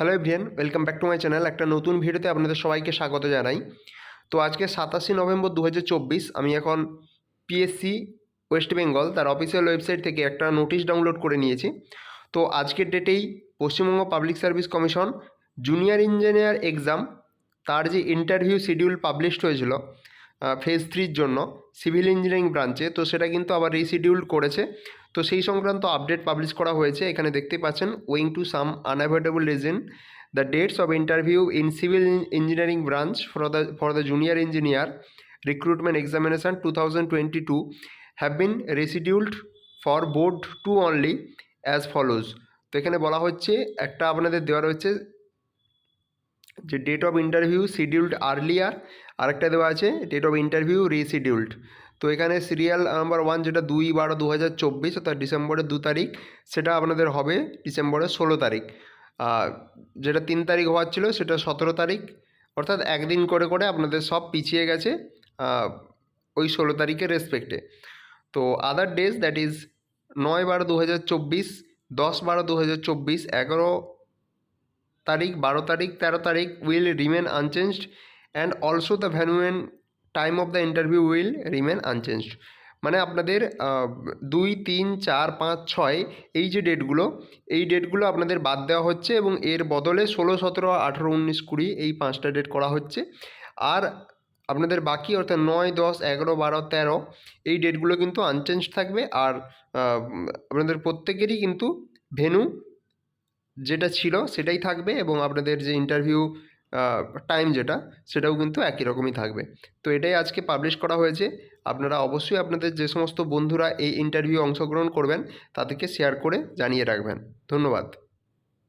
Hello everyone, welcome back to my channel. একটা নতুন ভিডিওতে আপনাদের সবাইকে স্বাগত জানাই। তো আজকে সাতাশে নভেম্বর দু হাজার চব্বিশ, আমি এখন পিএসসি ওয়েস্ট বেঙ্গল তার অফিসিয়াল ওয়েবসাইট থেকে একটা নোটিশ ডাউনলোড করে নিয়েছি। তো আজকের ডেটেই Paschimbanga public service commission junior engineer exam তার যে ইন্টারভিউ শিডিউল পাবলিশড হয়েছিল ফেজ থ্রির জন্য সিভিল ইঞ্জিনিয়ারিং ব্রাঞ্চে তো সেটা কিন্তু আবার রিশিডিউল করেছে। তো সেই সংক্রান্ত আপডেট পাবলিশ করা হয়েছে। এখানে দেখতে পাচ্ছেন owing to some unavoidable reason the dates of interview in civil engineering branch for the for the junior engineer recruitment examination two thousand twenty two have been rescheduled for board two only as follows তো এখানে বলা হচ্ছে, একটা আপনাদের দেওয়া রয়েছে যে date of interview scheduled earlier আরেকটা দেওয়া আছে ডেট অফ ইন্টারভিউ রিশিডিউলড তো এখানে সিরিয়াল নাম্বার ওয়ান যেটা দুই বারো দু হাজার চব্বিশ, অর্থাৎ ডিসেম্বরের দু তারিখ, সেটা আপনাদের হবে ডিসেম্বরের ষোলো তারিখ। যেটা তিন তারিখ হওয়ার ছিল, সেটা সতেরো তারিখ, অর্থাৎ একদিন করে করে আপনাদের সব পিছিয়ে গেছে ওই ষোলো তারিখের রেসপেক্টে তো আদার ডেজ দ্যাট ইজ নয় বারো দু হাজার চব্বিশ, দশ বারো দু হাজার চব্বিশ, এগারো তারিখ, বারো তারিখ, তেরো তারিখ will remain unchanged and also the venue and time of the interview will remain unchanged মানে আপনাদের দুই, তিন, চার, পাঁচ, ছয় এই যে ডেটগুলো এই ডেটগুলো আপনাদের বাদ দেওয়া হচ্ছে এবং এর বদলে ষোলো, সতেরো, আঠেরো, উনিশ, কুড়ি এই পাঁচটা ডেট করা হচ্ছে। আর আপনাদের বাকি অর্থাৎ নয়, দশ, এগারো, বারো, তেরো এই ডেটগুলো কিন্তু আনচেঞ্জ থাকবে। আর আপনাদের প্রত্যেকেরই কিন্তু ভেনু যেটা ছিল সেটাই থাকবে এবং আপনাদের যে ইন্টারভিউ টাইম যেটা, সেটাও কিন্তু একই রকমই থাকবে। তো এটাই আজকে পাবলিশ করা হয়েছে। আপনারা অবশ্যই আপনাদের যে সমস্ত বন্ধুরা এই ইন্টারভিউ অংশগ্রহণ করবেন, তাদেরকে শেয়ার করে জানিয়ে রাখবেন। ধন্যবাদ।